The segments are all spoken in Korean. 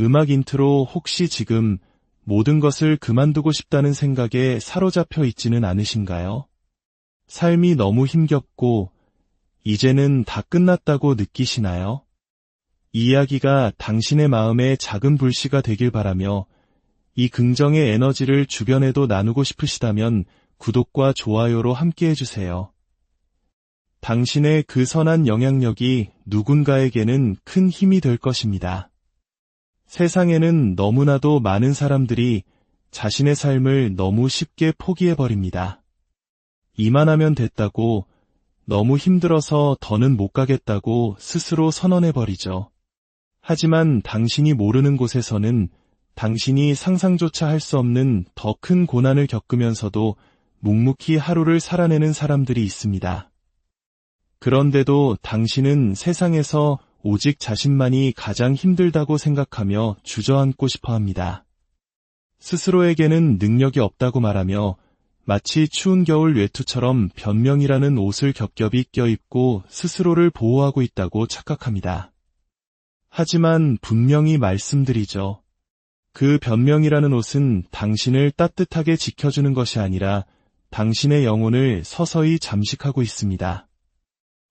음악 인트로 혹시 지금 모든 것을 그만두고 싶다는 생각에 사로잡혀 있지는 않으신가요? 삶이 너무 힘겹고 이제는 다 끝났다고 느끼시나요? 이 이야기가 당신의 마음에 작은 불씨가 되길 바라며 이 긍정의 에너지를 주변에도 나누고 싶으시다면 구독과 좋아요로 함께 해주세요. 당신의 그 선한 영향력이 누군가에게는 큰 힘이 될 것입니다. 세상에는 너무나도 많은 사람들이 자신의 삶을 너무 쉽게 포기해버립니다. 이만하면 됐다고 너무 힘들어서 더는 못 가겠다고 스스로 선언해버리죠. 하지만 당신이 모르는 곳에서는 당신이 상상조차 할 수 없는 더 큰 고난을 겪으면서도 묵묵히 하루를 살아내는 사람들이 있습니다. 그런데도 당신은 세상에서 오직 자신만이 가장 힘들다고 생각하며 주저앉고 싶어 합니다. 스스로에게는 능력이 없다고 말하며 마치 추운 겨울 외투처럼 변명이라는 옷을 겹겹이 껴입고 스스로를 보호하고 있다고 착각합니다. 하지만 분명히 말씀드리죠. 그 변명이라는 옷은 당신을 따뜻하게 지켜주는 것이 아니라 당신의 영혼을 서서히 잠식하고 있습니다.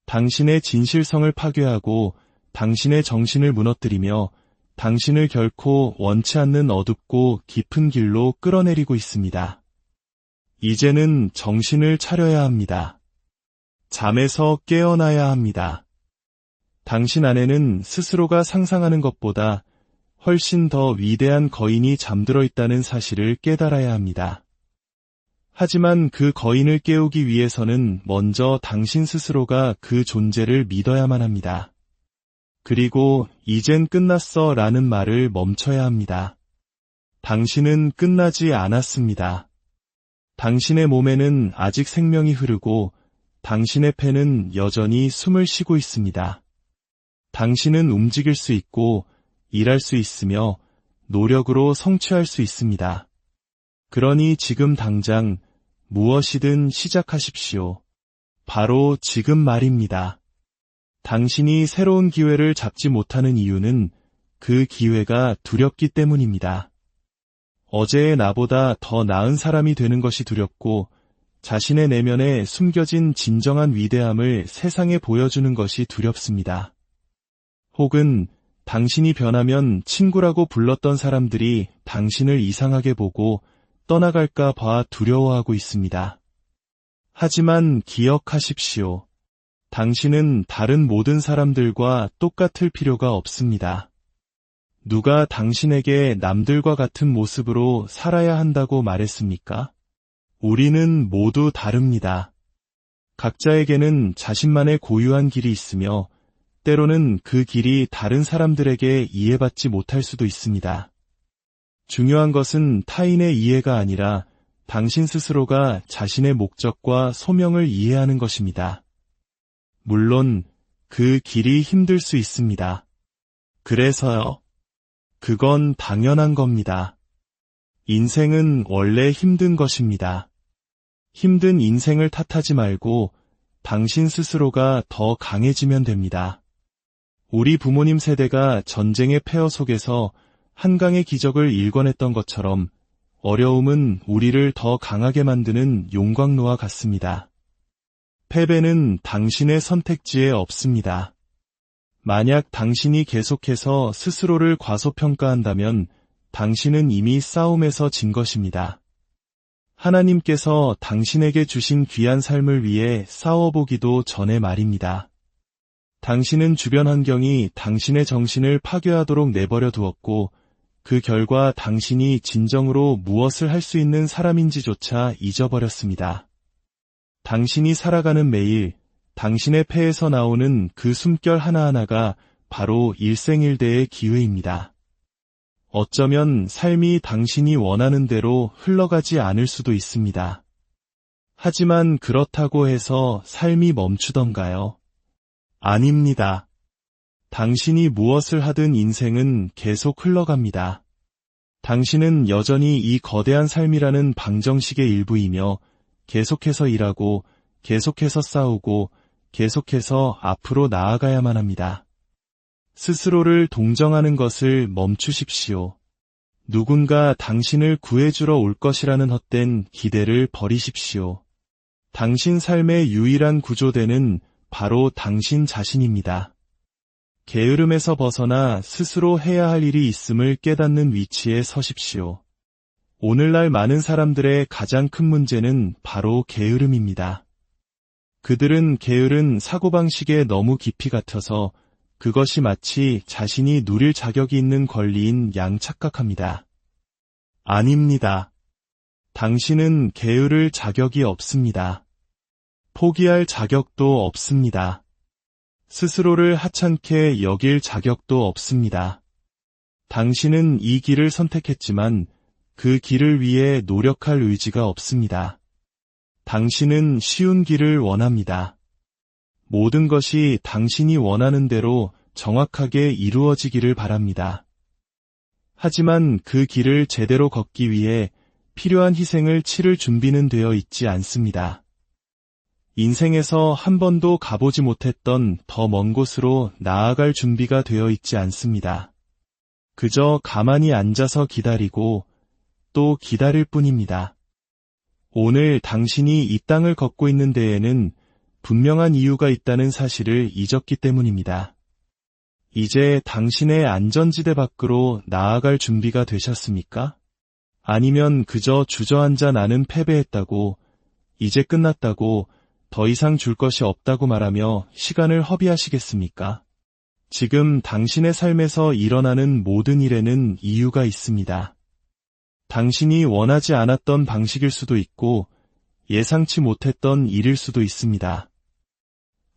당신의 진실성을 파괴하고 당신의 정신을 무너뜨리며 당신을 결코 원치 않는 어둡고 깊은 길로 끌어내리고 있습니다. 이제는 정신을 차려야 합니다. 잠에서 깨어나야 합니다. 당신 안에는 스스로가 상상하는 것보다 훨씬 더 위대한 거인이 잠들어 있다는 사실을 깨달아야 합니다. 하지만 그 거인을 깨우기 위해서는 먼저 당신 스스로가 그 존재를 믿어야만 합니다. 그리고 이젠 끝났어 라는 말을 멈춰야 합니다. 당신은 끝나지 않았습니다. 당신의 몸에는 아직 생명이 흐르고 당신의 폐는 여전히 숨을 쉬고 있습니다. 당신은 움직일 수 있고 일할 수 있으며 노력으로 성취할 수 있습니다. 그러니 지금 당장 무엇이든 시작하십시오. 바로 지금 말입니다. 당신이 새로운 기회를 잡지 못하는 이유는 그 기회가 두렵기 때문입니다. 어제의 나보다 더 나은 사람이 되는 것이 두렵고 자신의 내면에 숨겨진 진정한 위대함을 세상에 보여주는 것이 두렵습니다. 혹은 당신이 변하면 친구라고 불렀던 사람들이 당신을 이상하게 보고 떠나갈까 봐 두려워하고 있습니다. 하지만 기억하십시오. 당신은 다른 모든 사람들과 똑같을 필요가 없습니다. 누가 당신에게 남들과 같은 모습으로 살아야 한다고 말했습니까? 우리는 모두 다릅니다. 각자에게는 자신만의 고유한 길이 있으며 때로는 그 길이 다른 사람들에게 이해받지 못할 수도 있습니다. 중요한 것은 타인의 이해가 아니라 당신 스스로가 자신의 목적과 소명을 이해하는 것입니다. 물론 그 길이 힘들 수 있습니다. 그래서요. 그건 당연한 겁니다. 인생은 원래 힘든 것입니다. 힘든 인생을 탓하지 말고 당신 스스로가 더 강해지면 됩니다. 우리 부모님 세대가 전쟁의 폐허 속에서 한강의 기적을 일궈냈던 것처럼 어려움은 우리를 더 강하게 만드는 용광로와 같습니다. 패배는 당신의 선택지에 없습니다. 만약 당신이 계속해서 스스로를 과소평가한다면 당신은 이미 싸움에서 진 것입니다. 하나님께서 당신에게 주신 귀한 삶을 위해 싸워보기도 전에 말입니다. 당신은 주변 환경이 당신의 정신을 파괴하도록 내버려 두었고 그 결과 당신이 진정으로 무엇을 할 수 있는 사람인지조차 잊어버렸습니다. 당신이 살아가는 매일 당신의 폐에서 나오는 그 숨결 하나하나가 바로 일생일대의 기회입니다. 어쩌면 삶이 당신이 원하는 대로 흘러가지 않을 수도 있습니다. 하지만 그렇다고 해서 삶이 멈추던가요? 아닙니다. 당신이 무엇을 하든 인생은 계속 흘러갑니다. 당신은 여전히 이 거대한 삶이라는 방정식의 일부이며 계속해서 일하고 계속해서 싸우고 계속해서 앞으로 나아가야만 합니다. 스스로를 동정하는 것을 멈추십시오. 누군가 당신을 구해주러 올 것이라는 헛된 기대를 버리십시오. 당신 삶의 유일한 구조대는 바로 당신 자신입니다. 게으름에서 벗어나 스스로 해야 할 일이 있음을 깨닫는 위치에 서십시오. 오늘날 많은 사람들의 가장 큰 문제는 바로 게으름입니다. 그들은 게으른 사고방식에 너무 깊이 갇혀서 그것이 마치 자신이 누릴 자격이 있는 권리인 양 착각합니다. 아닙니다. 당신은 게으를 자격이 없습니다. 포기할 자격도 없습니다. 스스로를 하찮게 여길 자격도 없습니다. 당신은 이 길을 선택했지만 그 길을 위해 노력할 의지가 없습니다. 당신은 쉬운 길을 원합니다. 모든 것이 당신이 원하는 대로 정확하게 이루어지기를 바랍니다. 하지만 그 길을 제대로 걷기 위해 필요한 희생을 치를 준비는 되어 있지 않습니다. 인생에서 한 번도 가보지 못했던 더 먼 곳으로 나아갈 준비가 되어 있지 않습니다. 그저 가만히 앉아서 기다리고 또 기다릴 뿐입니다. 오늘 당신이 이 땅을 걷고 있는 데에는 분명한 이유가 있다는 사실을 잊었기 때문입니다. 이제 당신의 안전지대 밖으로 나아갈 준비가 되셨습니까? 아니면 그저 주저앉아 나는 패배했다고, 이제 끝났다고, 더 이상 줄 것이 없다고 말하며 시간을 허비하시겠습니까? 지금 당신의 삶에서 일어나는 모든 일에는 이유가 있습니다. 당신이 원하지 않았던 방식일 수도 있고 예상치 못했던 일일 수도 있습니다.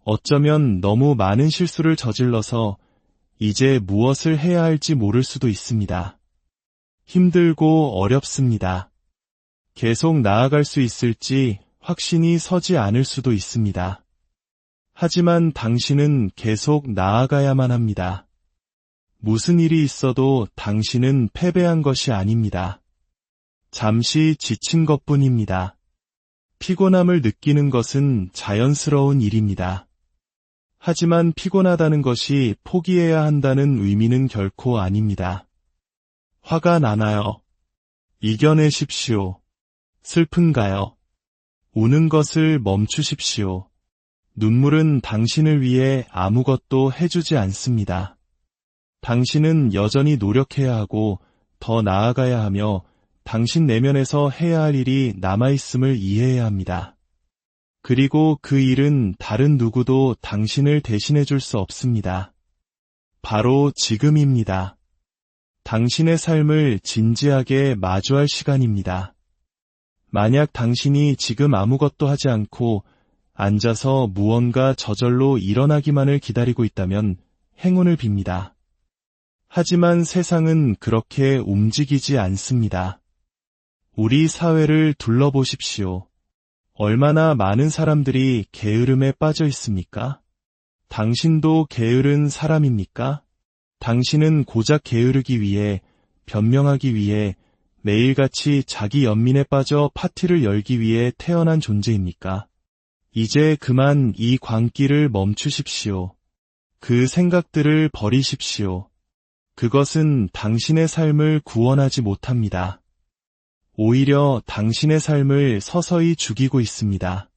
어쩌면 너무 많은 실수를 저질러서 이제 무엇을 해야 할지 모를 수도 있습니다. 힘들고 어렵습니다. 계속 나아갈 수 있을지 확신이 서지 않을 수도 있습니다. 하지만 당신은 계속 나아가야만 합니다. 무슨 일이 있어도 당신은 패배한 것이 아닙니다. 잠시 지친 것 뿐입니다. 피곤함을 느끼는 것은 자연스러운 일입니다. 하지만 피곤하다는 것이 포기해야 한다는 의미는 결코 아닙니다. 화가 나나요? 이겨내십시오. 슬픈가요? 우는 것을 멈추십시오. 눈물은 당신을 위해 아무것도 해주지 않습니다. 당신은 여전히 노력해야 하고 더 나아가야 하며 당신 내면에서 해야 할 일이 남아있음을 이해해야 합니다. 그리고 그 일은 다른 누구도 당신을 대신해 줄 수 없습니다. 바로 지금입니다. 당신의 삶을 진지하게 마주할 시간입니다. 만약 당신이 지금 아무것도 하지 않고 앉아서 무언가 저절로 일어나기만을 기다리고 있다면 행운을 빕니다. 하지만 세상은 그렇게 움직이지 않습니다. 우리 사회를 둘러보십시오. 얼마나 많은 사람들이 게으름에 빠져 있습니까? 당신도 게으른 사람입니까? 당신은 고작 게으르기 위해, 변명하기 위해, 매일같이 자기 연민에 빠져 파티를 열기 위해 태어난 존재입니까? 이제 그만 이 광기를 멈추십시오. 그 생각들을 버리십시오. 그것은 당신의 삶을 구원하지 못합니다. 오히려 당신의 삶을 서서히 죽이고 있습니다.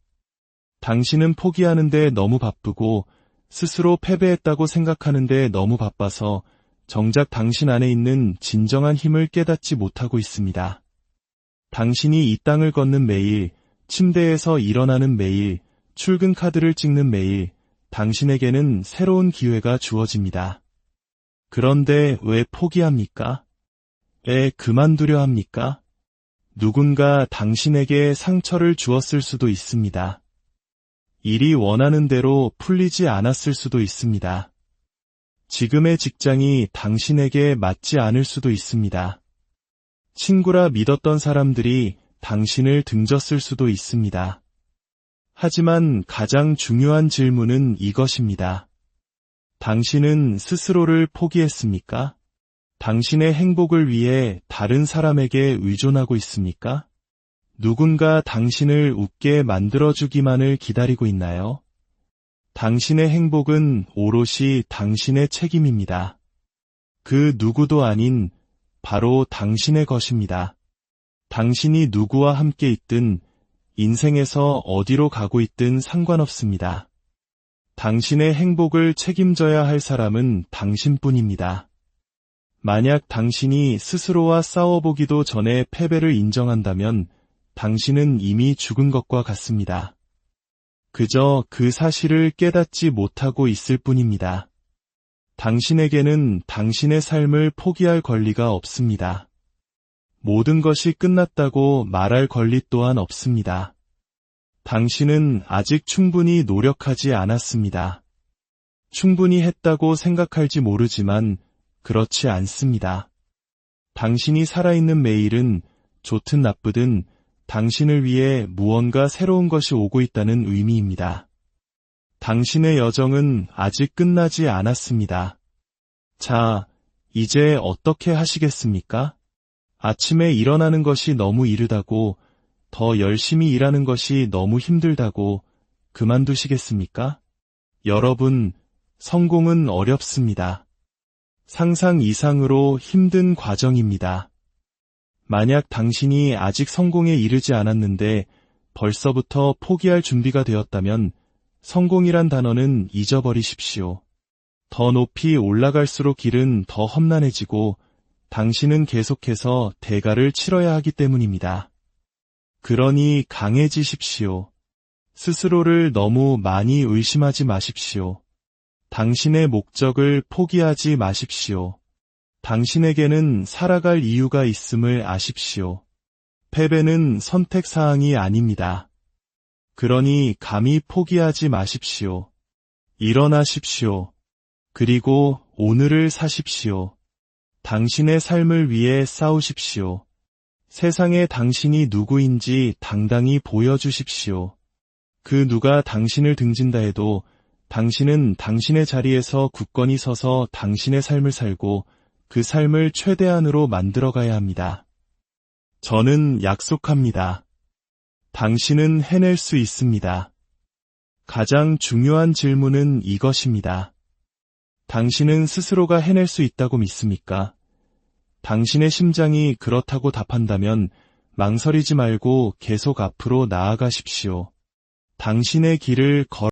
당신은 포기하는데 너무 바쁘고 스스로 패배했다고 생각하는데 너무 바빠서 정작 당신 안에 있는 진정한 힘을 깨닫지 못하고 있습니다. 당신이 이 땅을 걷는 매일, 침대에서 일어나는 매일, 출근 카드를 찍는 매일, 당신에게는 새로운 기회가 주어집니다. 그런데 왜 포기합니까? 왜 그만두려 합니까? 누군가 당신에게 상처를 주었을 수도 있습니다. 일이 원하는 대로 풀리지 않았을 수도 있습니다. 지금의 직장이 당신에게 맞지 않을 수도 있습니다. 친구라 믿었던 사람들이 당신을 등졌을 수도 있습니다. 하지만 가장 중요한 질문은 이것입니다. 당신은 스스로를 포기했습니까? 당신의 행복을 위해 다른 사람에게 의존하고 있습니까? 누군가 당신을 웃게 만들어주기만을 기다리고 있나요? 당신의 행복은 오롯이 당신의 책임입니다. 그 누구도 아닌 바로 당신의 것입니다. 당신이 누구와 함께 있든 인생에서 어디로 가고 있든 상관없습니다. 당신의 행복을 책임져야 할 사람은 당신뿐입니다. 만약 당신이 스스로와 싸워보기도 전에 패배를 인정한다면 당신은 이미 죽은 것과 같습니다. 그저 그 사실을 깨닫지 못하고 있을 뿐입니다. 당신에게는 당신의 삶을 포기할 권리가 없습니다. 모든 것이 끝났다고 말할 권리 또한 없습니다. 당신은 아직 충분히 노력하지 않았습니다. 충분히 했다고 생각할지 모르지만 그렇지 않습니다. 당신이 살아있는 매일은 좋든 나쁘든 당신을 위해 무언가 새로운 것이 오고 있다는 의미입니다. 당신의 여정은 아직 끝나지 않았습니다. 자, 이제 어떻게 하시겠습니까? 아침에 일어나는 것이 너무 이르다고, 더 열심히 일하는 것이 너무 힘들다고 그만두시겠습니까? 여러분, 성공은 어렵습니다. 상상 이상으로 힘든 과정입니다. 만약 당신이 아직 성공에 이르지 않았는데 벌써부터 포기할 준비가 되었다면 성공이란 단어는 잊어버리십시오. 더 높이 올라갈수록 길은 더 험난해지고 당신은 계속해서 대가를 치러야 하기 때문입니다. 그러니 강해지십시오. 스스로를 너무 많이 의심하지 마십시오. 당신의 목적을 포기하지 마십시오. 당신에게는 살아갈 이유가 있음을 아십시오. 패배는 선택사항이 아닙니다. 그러니 감히 포기하지 마십시오. 일어나십시오. 그리고 오늘을 사십시오. 당신의 삶을 위해 싸우십시오. 세상에 당신이 누구인지 당당히 보여주십시오. 그 누가 당신을 등진다 해도 당신은 당신의 자리에서 굳건히 서서 당신의 삶을 살고 그 삶을 최대한으로 만들어가야 합니다. 저는 약속합니다. 당신은 해낼 수 있습니다. 가장 중요한 질문은 이것입니다. 당신은 스스로가 해낼 수 있다고 믿습니까? 당신의 심장이 그렇다고 답한다면 망설이지 말고 계속 앞으로 나아가십시오. 당신의 길을 걸